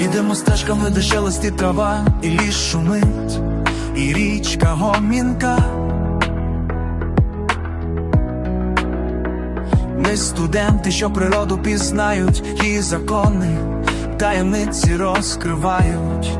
Ідемо стежками, де шелестить трава, і ліс шумить, і річка гомінка. Ми студенти, що природу пізнають, її закони, таємниці розкривають.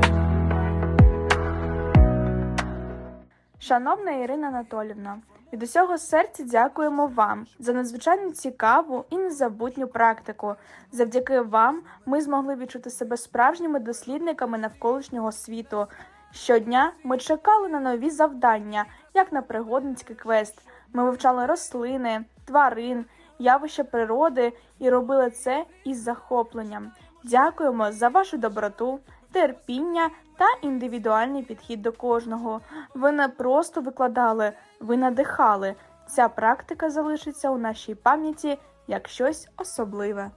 Шановна Ірина Анатолівна, від усього серця дякуємо вам за надзвичайно цікаву і незабутню практику. Завдяки вам ми змогли відчути себе справжніми дослідниками навколишнього світу. Щодня ми чекали на нові завдання, як на пригодницький квест. Ми вивчали рослини, тварин, явища природи і робили це із захопленням. Дякуємо за вашу доброту, терпіння та індивідуальний підхід до кожного. Ви не просто викладали, ви надихали. Ця практика залишиться у нашій пам'яті як щось особливе.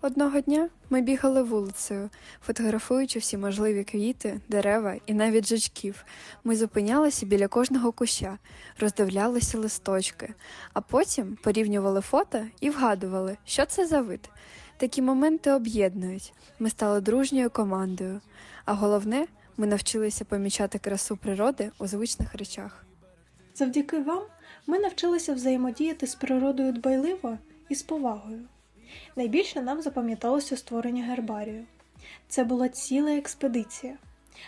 Одного дня ми бігали вулицею, фотографуючи всі можливі квіти, дерева і навіть жучків. Ми зупинялися біля кожного куща, роздивлялися листочки, а потім порівнювали фото і вгадували, що це за вид. Такі моменти об'єднують. Ми стали дружньою командою. А головне, ми навчилися помічати красу природи у звичних речах. Завдяки вам ми навчилися взаємодіяти з природою дбайливо і з повагою. Найбільше нам запам'яталося створення гербарію. Це була ціла експедиція.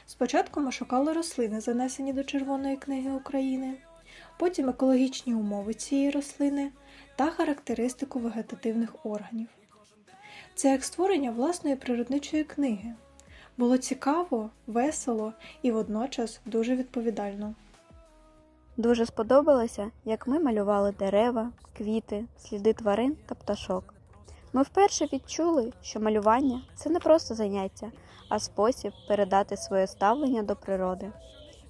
Спочатку ми шукали рослини, занесені до Червоної книги України, потім екологічні умови цієї рослини та характеристику вегетативних органів. Це як створення власної природничої книги. Було цікаво, весело і водночас дуже відповідально. Дуже сподобалося, як ми малювали дерева, квіти, сліди тварин та пташок. Ми вперше відчули, що малювання це не просто заняття, а спосіб передати своє ставлення до природи.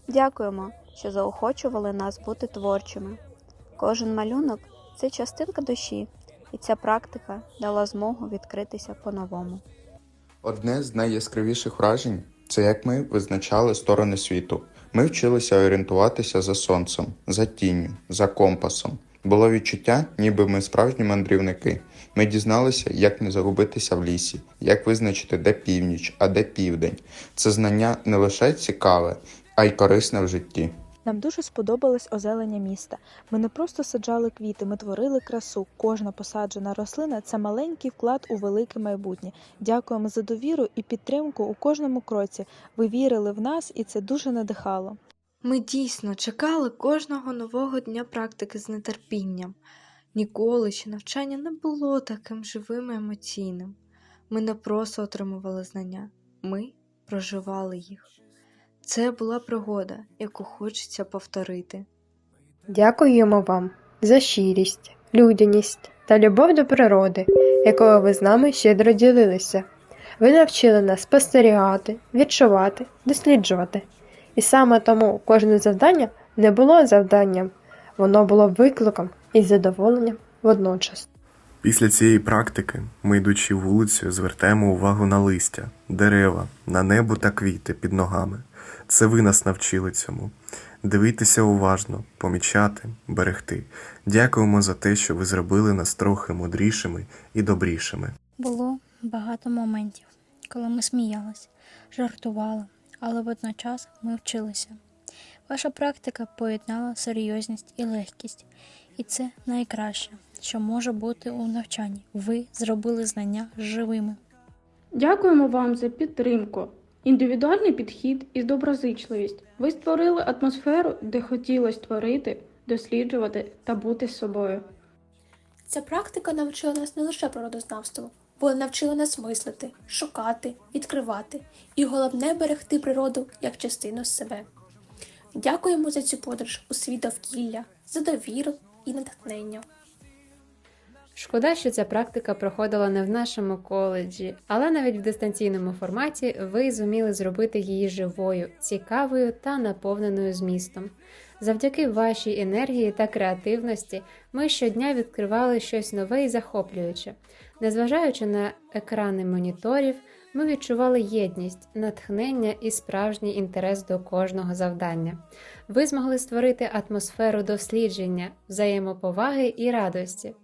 Дякуємо, що заохочували нас бути творчими. Кожен малюнок це частинка душі, і ця практика дала змогу відкритися по-новому. Одне з найяскравіших вражень це як ми визначали сторони світу. Ми вчилися орієнтуватися за сонцем, за тінню, за компасом. Було відчуття, ніби ми справжні мандрівники. Ми дізналися, як не загубитися в лісі, як визначити, де північ, а де південь. Це знання не лише цікаве, а й корисне в житті. Нам дуже сподобалось озелення міста. Ми не просто саджали квіти, ми творили красу. Кожна посаджена рослина це маленький вклад у велике майбутнє. Дякуємо за довіру і підтримку у кожному кроці. Ви вірили в нас, і це дуже надихало. Ми дійсно чекали кожного нового дня практики з нетерпінням. Ніколи ще навчання не було таким живим і емоційним. Ми не просто отримували знання, ми проживали їх. Це була пригода, яку хочеться повторити. Дякуємо вам за щирість, людяність та любов до природи, якою ви з нами щедро ділилися. Ви навчили нас спостерігати, відчувати, досліджувати. І саме тому кожне завдання не було завданням, воно було викликом і задоволенням водночас. Після цієї практики ми, йдучи вулицею, звертаємо увагу на листя, дерева, на небо та квіти під ногами. Це ви нас навчили цьому. Дивитися уважно, помічати, берегти. Дякуємо за те, що ви зробили нас трохи мудрішими і добрішими. Було багато моментів, коли ми сміялись, жартували, але водночас ми вчилися. Ваша практика поєднала серйозність і легкість, і це найкраще, що може бути у навчанні. Ви зробили знання живими. Дякуємо вам за підтримку, індивідуальний підхід і доброзичливість. Ви створили атмосферу, де хотілося творити, досліджувати та бути собою. Ця практика навчила нас не лише природознавству, бо навчила нас мислити, шукати, відкривати і головне берегти природу як частину себе. Дякуємо за цю подорож у світ довкілля, за довіру і натхнення. Шкода, що ця практика проходила не в нашому коледжі, але навіть в дистанційному форматі ви зуміли зробити її живою, цікавою та наповненою змістом. Завдяки вашій енергії та креативності ми щодня відкривали щось нове і захоплююче. Незважаючи на екрани моніторів, ми відчували єдність, натхнення і справжній інтерес до кожного завдання. Ви змогли створити атмосферу дослідження, взаємоповаги і радості.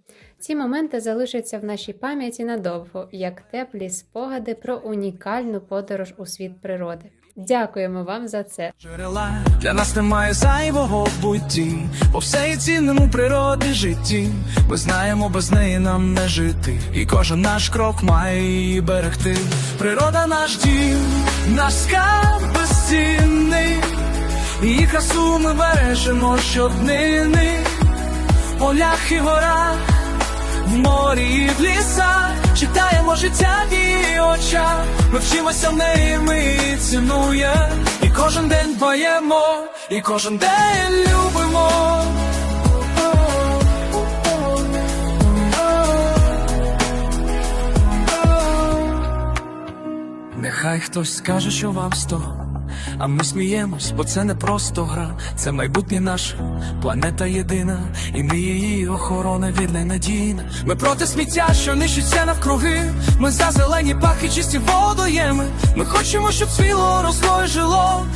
Ці моменти залишаться в нашій пам'яті надовго, як теплі спогади про унікальну подорож у світ природи. Дякуємо вам за це. джерела для нас немає зайвого в бутті, бо все є природі житті. Ми знаємо, без неї нам не жити, і кожен наш крок має її берегти. Природа наш дім, наш скарб безцінний, її красу ми бережемо щоднини, полях і горах, в морі і в лісах, читаємо життя в її очах, ми вчимося в неї, ми її цінуємо, і кожен день дбаємо, і кожен день любимо. Нехай хтось скаже, що вам того, а ми сміємось, бо це не просто гра, це майбутнє наше, планета єдина, і ми її охорона від ненадійна. Ми проти сміття, що нищиться навкруги. Ми за зелені пахи, чисті водоєми. Ми хочемо, щоб свіло росло і жило